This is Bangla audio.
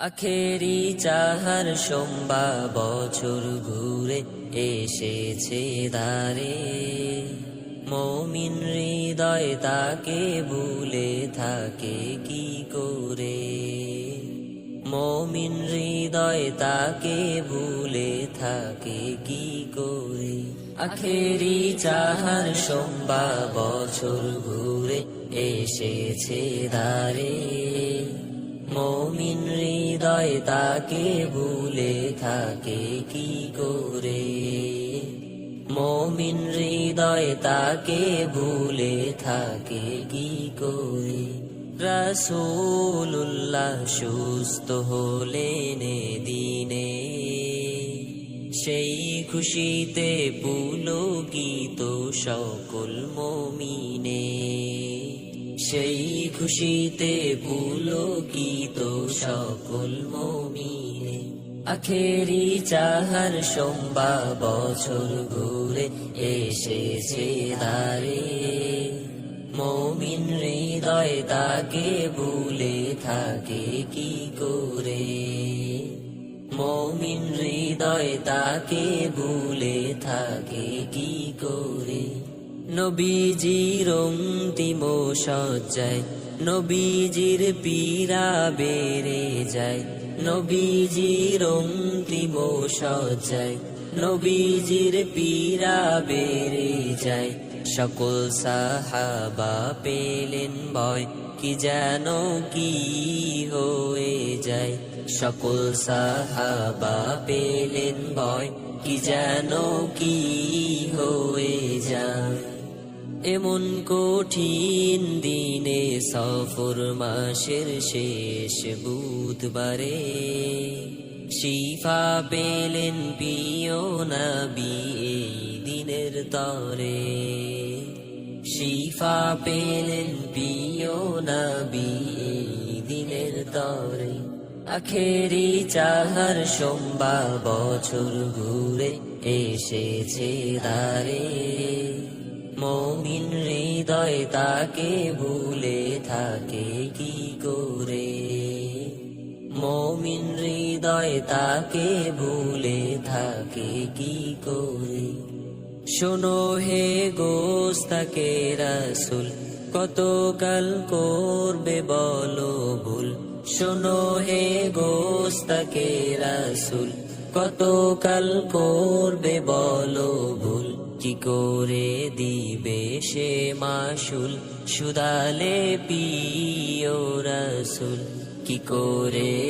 আখেরি চাহার সোমবা বছর ঘুরে এসেছে দারে মমিন হৃদয় তাকে ভুলে থাকে কি করে? মমিন হৃদয় তাকে ভুলে থাকে কি করে? আখেরি চাহার সোমবা বছর ঘুরে এসেছে দারে মমিন হৃদয় তাকে ভুলে থাকে কি করে? মমিন হৃদয় তাকে ভুলে থাকে কি করে? রসুল্লাহ সুস্থ হলেন দিনে। সেই খুশিতে পুলকিত সকল মমিনে। সেই খুশিতে পুলকিত সকল মমিনে। আখেরি চাহার সোমবা বছর ঘুরে এসেছে দারে মমিন হৃদয় তাকে ভুলে থাকে কি করে? মমিন হৃদয় তাকে ভুলে থাকে কি করে? নবীজির অন্তিম সজ্জায় নবীজির পীরা বেড়ে যায়। নবীজির অন্তিম সজ্জায় নবীজির পীরা বেড়ে যায়। সকল সাহাবা পেলেন বয় কি যেন কি হয়ে যায়। সকল সাহাবা পেলেন বয় কি যেন কি হয়ে যায়। এমন কঠিন দিনে সফর মাসের শেষ বুধবারে। শিফা পেলেন পিও নবী এই দিনের তরে। শিফা পেলেন পিও নবী এই দিনের তরে। আখেরি চাহার সোমবার বছর ঘুরে এসেছে দারে মমিন হৃদয় তাকে ভুলে থাকে কি করে? মমিন হৃদয় তাকে ভুলে থাকে কি করে? শোনো হে গোস্তাকে রাসুল কতকাল করবে বলো ভুল। শোনো হে গোস্তাকে রাসুল কতকাল করবে বলো ভুল। কি করে দিবে সে মাসুল? সুদালে পিও রাসুল কি করে